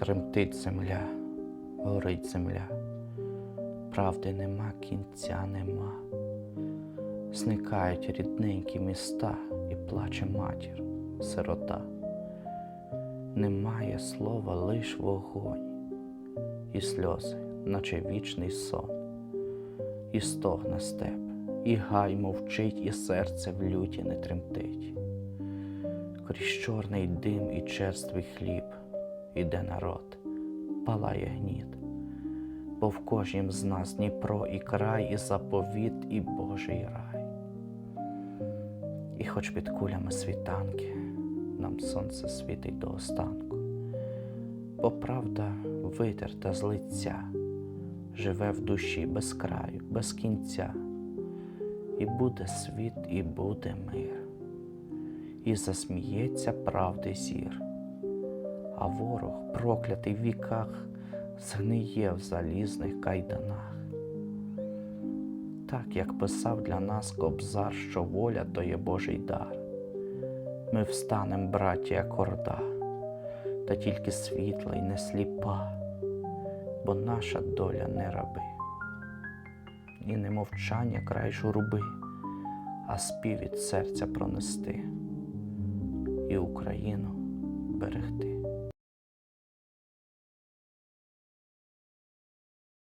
Тремтить земля, горить земля, правди нема, кінця нема. Зникають рідненькі міста і плаче матір, сирота. Немає слова, лиш вогонь, і сльози, наче вічний сон, і стогне степ, і гай мовчить, і серце в люті не тремтить. Крізь чорний дим і черствий хліб іде народ, палає гніт, бо в кожнім з нас Дніпро і край, і заповіт, і Божий рай. І хоч під кулями світанки нам сонце світить до останку, бо правда витерта з лиця, живе в душі без краю, без кінця, і буде світ, і буде мир. І засміється правди зір, а ворог, проклятий в віках, згниє в залізних кайданах. Так як писав для нас кобзар, що воля то є Божий дар. Ми встанем, браті, як орда, та тільки світла й не сліпа, бо наша доля не раби, і не мовчання край журби, а спів від серця пронести і Україну.